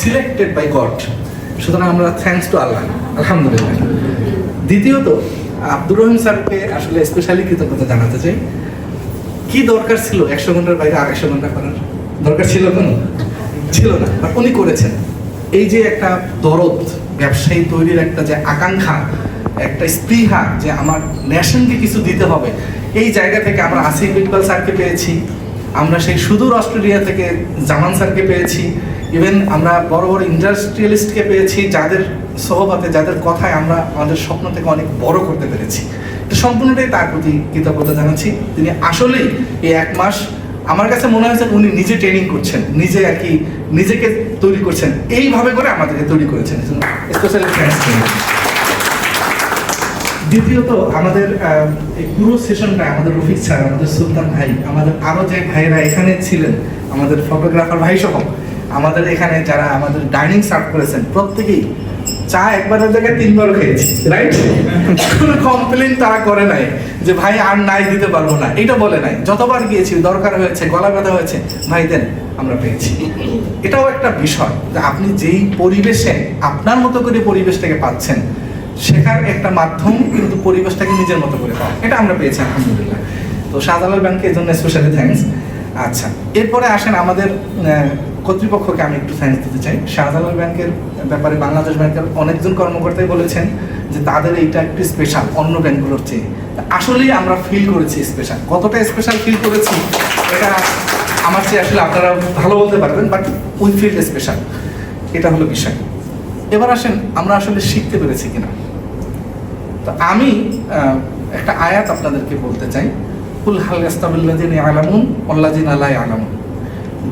Selected by god সুতরাং আমরা thanks to আল্লাহ আলহামদুলিল্লাহ। দ্বিতীয়ত, আব্দুর রহিম স্যারকে আসলে স্পেশালি কৃতজ্ঞতা জানাতে চাই। কি দরকার ছিল একশো ঘণ্টার বাইরে আড়াইশো ঘণ্টা করার? দরকার ছিল কোনো? ছিল না বাট উনি করেছেন। এই যে একটা দরদ, ব্যবসায়ী তৈরির একটা যে আকাঙ্ক্ষা, একটা স্পৃহা যে আমার ন্যাশনকে কিছু দিতে হবে, এই জায়গা থেকে আমরা আসিফ ইকবাল স্যারকে পেয়েছি। আমরা সেই সুদূর অস্ট্রেলিয়া থেকে জামান স্যারকে পেয়েছি। ইভেন আমরা বড় বড় ইন্ডাস্ট্রিয়ালিস্টকে পেয়েছি, যাদের সহপাতে যাদের কথায় আমরা আমাদের স্বপ্ন থেকে অনেক বড় করতে পেরেছি। তো সম্পূর্ণটাই তার প্রতি কৃতজ্ঞতা জানাচ্ছি। তিনি আসলেই এই এক মাস, আমার কাছে মনে হয়েছে উনি নিজে ট্রেনিং করছেন, নিজে আর কি নিজেকে তৈরি করছেন। এইভাবে করে আমাদেরকে তৈরি করেছেন। স্পেশালি থ্যাংকস দ্বিতীয়ত আমাদের এই পুরো সেশনটা আমাদের রফিক স্যার, আমাদের সুলতান ভাই, আমাদের আরও যে ভাইরা এখানে ছিলেন, আমাদের ফটোগ্রাফার ভাই সহ আমাদের এখানে যারা আমাদের ডাইনিং সার্ভ করেছেন, প্রত্যেকেই চা একবারের জায়গায় তিনবার খেয়েছি রাইট কোনো কমপ্লেন তারা করে নাই যে, ভাই, আর নাই, দিতে পারব না। এটা বলে নাই। যতবার গিয়েছি, দরকার হয়েছে, গলা ব্যথা হয়েছে, ভাই, দেন, আমরা পেয়েছি। এটাও একটা বিষয় যে আপনি যেই পরিবেশে, আপনার মতো করে পরিবেশটাকে পাচ্ছেন শেখার একটা মাধ্যম কিন্তু পরিবেশটাকে নিজের মতো করে পাওয়া। এটা আমরা পেয়েছি, আলহামদুলিল্লাহ। তো শাহজালাল ব্যাংকে এই জন্য স্পেশালি থ্যাঙ্কস আচ্ছা এরপরে আসেন আমাদের কর্তৃপক্ষকে আমি একটু থ্যাঙ্কস দিতে চাই। শাহজালাল ব্যাংকের ব্যাপারে বাংলাদেশ ব্যাংকের অনেকজন কর্মকর্তাই বলেছেন যে তাদের এইটা একটু স্পেশাল অন্য ব্যাংকগুলোর চেয়ে। আসলেই আমরা ফিল করেছি স্পেশাল কতটা স্পেশাল ফিল করেছি, এটা আমার চেয়ে আসলে আপনারা ভালো বলতে পারবেন বাট উই ফিল স্পেশাল এটা হলো বিষয়। এবার আসেন, আমরা আসলে শিখতে পেরেছি কিনা। তো আমি একটা আয়াত আপনাদেরকে বলতে চাই। কুল হাল ইয়ালামুন ওয়াল্লাযিনা লা ইয়ালামুন।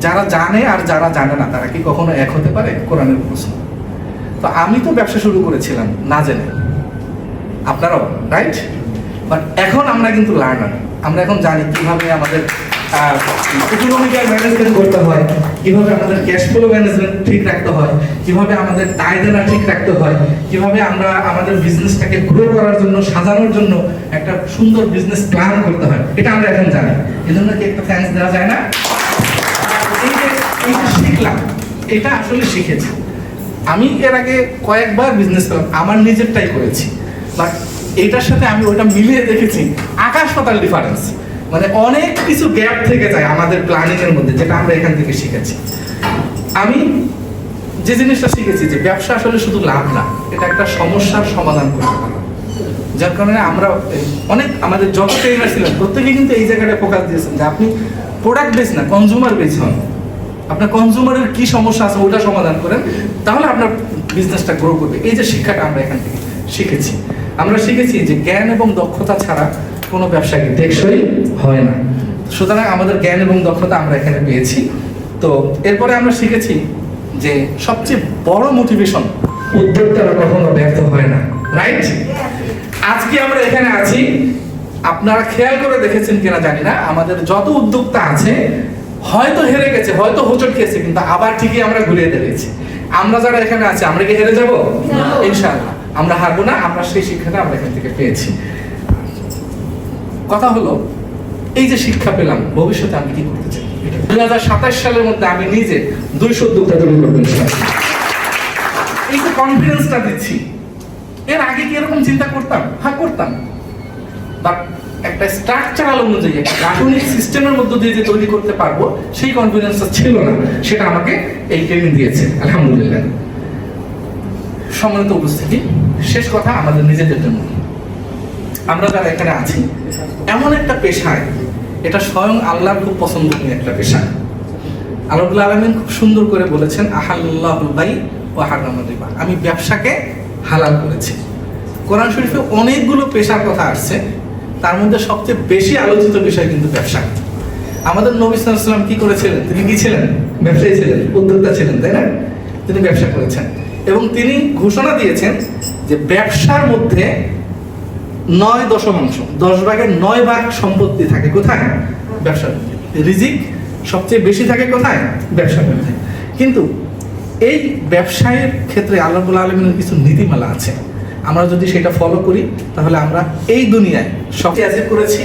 যারা জানে আর যারা জানে না, তারা কি কখনো এক হতে পারে? কোরআনের প্রশ্ন। তো আমি তো ব্যবসা শুরু করেছিলাম, না জেনে। আপনারাও রাইট বাট এখন আমরা কিন্তু লার্নার আমরা এখন জানি কীভাবে আমাদের ইকোনমিক্যাল ম্যানেজমেন্ট করতে হয়। কীভাবে আমাদের ক্যাশ ফ্লো ম্যানেজমেন্ট ঠিক রাখতে হয়, কীভাবে আমাদের দায় দেনা ঠিক রাখতে হয়, কীভাবে আমরা আমাদের বিজনেসটাকে গ্রো করার জন্য, সাজানোর জন্য একটা সুন্দর বিজনেস প্ল্যান করতে হয়, এটা আমরা এখন জানি। এজন্য কি একটা থ্যাঙ্কস দেওয়া যায় না? শিখলাম, এটা আসলে শিখেছি। আমি এর আগে কয়েকবার বিজনেস করলাম আমার নিজেরটাই করেছি। বাট এটার সাথে আমি ওটা মিলিয়ে দেখেছি, আকাশ পাতাল ডিফারেন্স মানে অনেক কিছু গ্যাপ থেকে যায় আমাদের প্ল্যানিং এর মধ্যে, যেটা আমরা এখান থেকে শিখেছি। আমি যে জিনিসটা শিখেছি যে ব্যবসা আসলে শুধু লাভ না, এটা একটা সমস্যার সমাধান করতে পারে। যার কারণে আমরা, অনেক আমাদের যত ট্রেনার ছিলেন, প্রত্যেকে কিন্তু এই জায়গাটা ফোকাস দিয়েছেন যে আপনি প্রোডাক্ট বেস না কনজিউমার বেস হন। আপনার কনজিউমারের কি সমস্যা আছে ওটা সমাধান করেন, তাহলে আপনার বিজনেসটা গ্রো করবে। এই যে শিক্ষাটা আমরা এখান থেকে শিখেছি। আমরা শিখেছি যে জ্ঞান এবং দক্ষতা ছাড়া কোনো ব্যবসাকে টেকসই হয় না। সুতরাং আমাদের জ্ঞান এবং দক্ষতা আমরা এখানে পেয়েছি। তো এরপরে আমরা শিখেছি যে সবচেয়ে বড় মোটিভেশন উদ্যোক্তারা কখনো ব্যর্থ হয় না। রাইট আজকে আমরা এখানে আছি। আপনারা খেয়াল করে দেখেছেন কিনা জানি না। আমাদের যত উদ্যোক্তা আছে হয়তো হেরে গেছে হয়তো হোঁচট খেয়েছে কিন্তু আবার ঠিকই আমরা ঘুরিয়ে দাঁড়িয়েছি আমরা যারা এখানে আছি আমরা কি হেরে যাব? ইনশাআল্লাহ। আমরা হারবো না। আমরা সেই শিক্ষাটা আমরা এখান থেকে পেয়েছি। কথা হলো, এই যে শিক্ষা পেলাম, ভবিষ্যতে আমি কি করতে চাই? দুই হাজার সাতাশ সালের মধ্যে আমি নিজে দুইশো উদ্যোক্তা তৈরি করব এই যে কনফিডেন্সটা দিচ্ছি। এর আগে কি এরকম চিন্তা করতাম? হ্যাঁ করতাম। বাট একটা স্ট্রাকচারাল অনুযায়ী একটা গাঠনিক সিস্টেমের মধ্য দিয়ে যে তৈরি করতে পারব, সেই কনফিডেন্সটা ছিল না। সেটা আমাকে এই ট্রেনিং দিয়েছে, আলহামদুলিল্লাহ। সম্মানিত উপস্থিতি, শেষ কথা আমাদের নিজেদের জন্য। আমরা যারা এখানে আছি, এমন একটা পেশায়, এটা স্বয়ং আল্লাহর খুব পছন্দনীয় একটা পেশা আল্লাহ আলমিন খুব সুন্দর করে বলেছেন, আহাল্লাহুল বাই ও হারামাল আমি ব্যবসাকে হালাল করেছি। কোরআন শরীফে অনেকগুলো পেশার কথা আসছে, তার মধ্যে সবচেয়ে বেশি আলোচিত বিষয় কিন্তু ব্যবসা। আমাদের নবী সাল্লাম কি করেছিলেন? তিনি কি ছিলেন? ব্যবসায়ী ছিলেন, উদ্যোক্তা ছিলেন, তাই না? তিনি ব্যবসা করেছেন। এবং তিনি ঘোষণা দিয়েছেন যে ব্যবসার মধ্যে নয় দশমাংশ। দশ ভাগের নয় ভাগ সম্পত্তি থাকে। কোথায়? ব্যবসার মধ্যে রিজিক সবচেয়ে বেশি থাকে কোথায়? ব্যবসার মধ্যে কিন্তু এই ব্যবসায়ের ক্ষেত্রে আল্লাহ আলমিনের কিছু নীতিমালা আছে। আমরা যদি সেটা ফলো করি, তাহলে আমরা এই দুনিয়ায় সব অ্যাচিভ করেছি।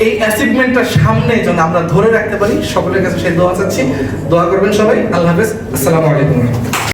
এই অ্যাচিভমেন্টটা সামনে যেন আমরা ধরে রাখতে পারি, সকলের কাছে সেই দোয়া চাচ্ছি। দোয়া করবেন সবাই। আল্লাহ হাফেজ। আসসালামু আলাইকুম।